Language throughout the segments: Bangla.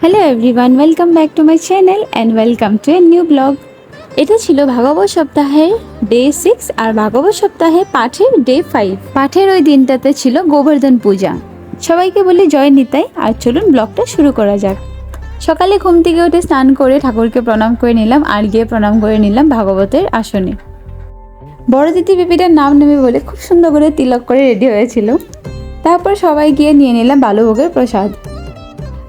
Hello everyone welcome back to my channel and welcome to a new blog এটা ছিল ভাগবত সপ্তাহের ডে সিক্স আর ভাগবত সপ্তাহে পাঠের ডে ফাইভ পাঠের ওই দিনটাতে ছিল গোবর্ধন পূজা। সবাইকে বলি জয় নিতাই, আর চলুন ব্লগটা শুরু করা যাক। সকালে ঘুম থেকে উঠে স্নান করে ঠাকুরকে প্রণাম করে নিলাম আর গিয়ে প্রণাম করে নিলাম ভাগবতের আসনে। বড় দিদি বিপিটার নাম নেবে বলে খুব সুন্দর করে তিলক করে রেডি হয়েছিল। তারপর সবাই গিয়ে নিয়ে নিলাম বালুভোগের প্রসাদ।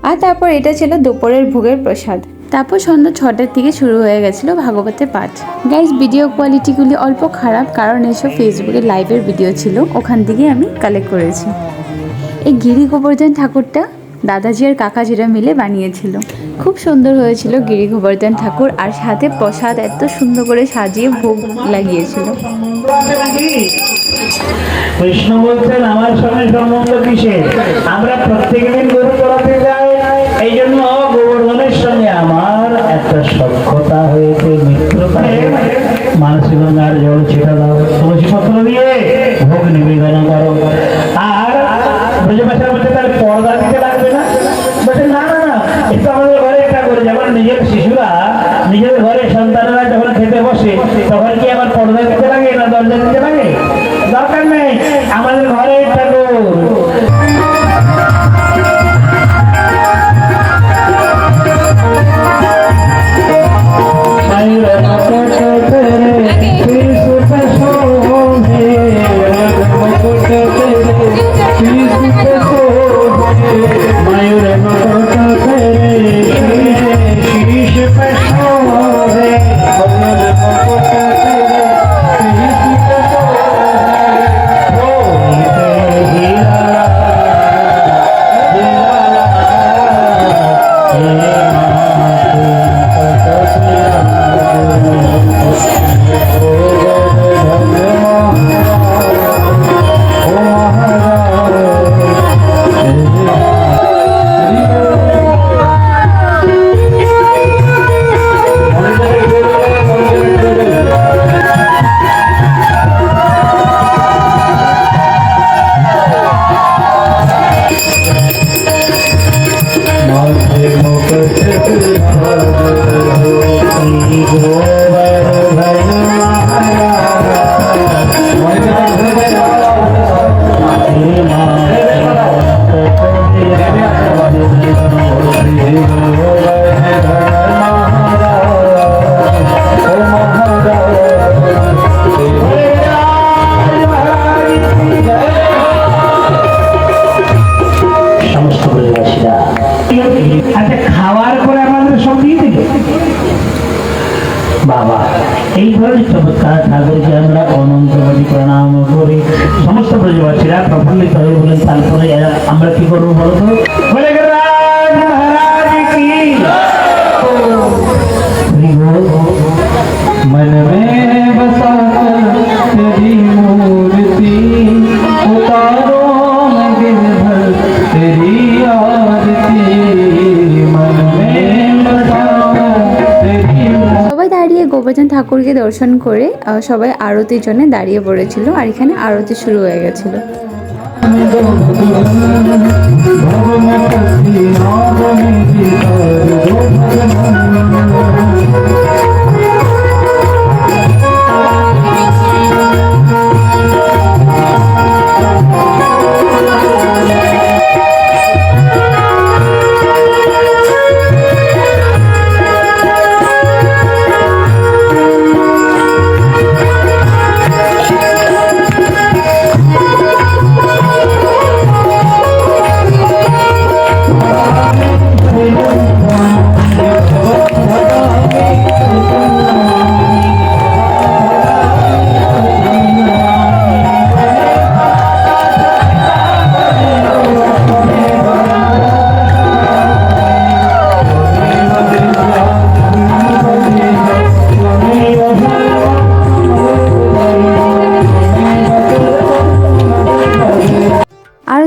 আর তারপর এটা ছিল দুপুরের ভোগের প্রসাদ। তারপর সন্ধ্যা ছটার থেকে শুরু হয়ে গেছিল ভাগবতের পাঠ। গাইজ ভিডিও কোয়ালিটিগুলি অল্প খারাপ কারণ এসব ফেসবুকে লাইভের ভিডিও ছিল ওখান থেকে আমি কালেক্ট করেছি। এই গিরি গোবর্ধন ঠাকুরটা দাদাজি আর কাকাজিরা মিলে বানিয়েছিল। খুব সুন্দর হয়েছিল গিরি গোবর্ধন ঠাকুর আর সাথে প্রসাদ এত সুন্দর করে সাজিয়ে ভোগ লাগিয়েছিল। কৃষ্ণ বলছেন আমার সঙ্গে সম্বন্ধ কিসের? আমরা প্রত্যেকদিন গরু চড়াতে যাই এই জন্য গোবর্ধনের সঙ্গে আমার একটা সক্ষতা হয়েছে, মিত্রতা হয়েছে। মানসী গঙ্গার জল ছিটা দাও তুলসী দিয়ে ভোগ নিবেদন করো। আর ব্রজবাসার মধ্যে তার পর্দা দিতে লাগবে না? বলছে, না না না এটা আমাদের ঘরে এটা করে। যেমন নিজের শিশুরা, নিজের ঘরে সন্তানেরা যখন খেতে বসে, তখন কি আমার পর্দা দিতে লাগে না, দরজা দিতে লাগে? সব এই ধরনের চমৎকার ঠাকুরকে আমরা অনন্তবাদী প্রণাম করি। সমস্ত প্রজাবাসীরা প্রফুল্লিত হয়ে বলেন, তারপরে আমরা কি করব বলো ঠাকুরকে দর্শন করে সবাই আরতির জন্য দাঁড়িয়ে পড়েছিল আর এখানে আরতি শুরু হয়ে গেছিল।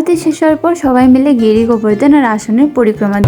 আরতি শেষ হওয়ার পর সবাই মিলে গিরি গোবর্ধন আর আসনের পরিক্রমা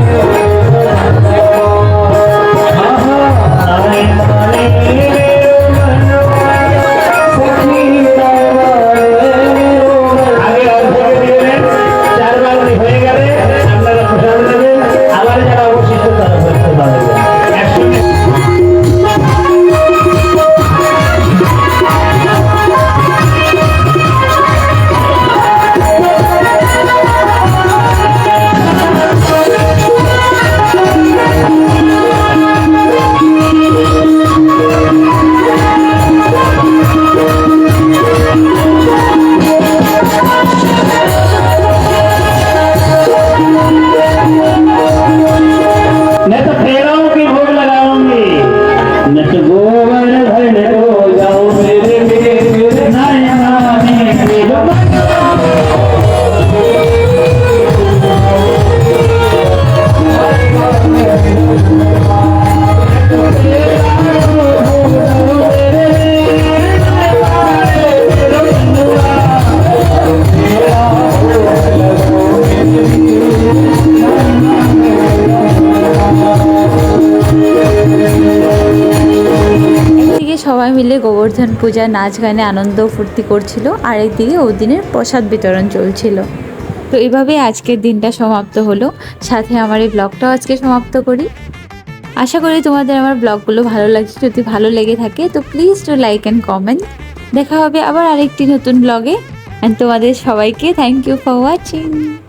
মিলে গোবর্ধন পূজা নাচ গানে আনন্দ ফুর্তি করছিল। আর একদিকে ওদিনের প্রসাদ বিতরণ চলছিল। তো এইভাবে আজকের দিনটা সমাপ্ত হলো। সাথে আমার এই ব্লগটাও আজকে সমাপ্ত করি। আশা করি তোমাদের আমার ব্লগগুলো ভালো লাগছে। যদি ভালো লেগে থাকে, তো please to like and comment দেখা হবে আবার আরেকটি নতুন ব্লগে। অ্যান্ড তোমাদের সবাইকে থ্যাংক ইউ ফর ওয়াচিং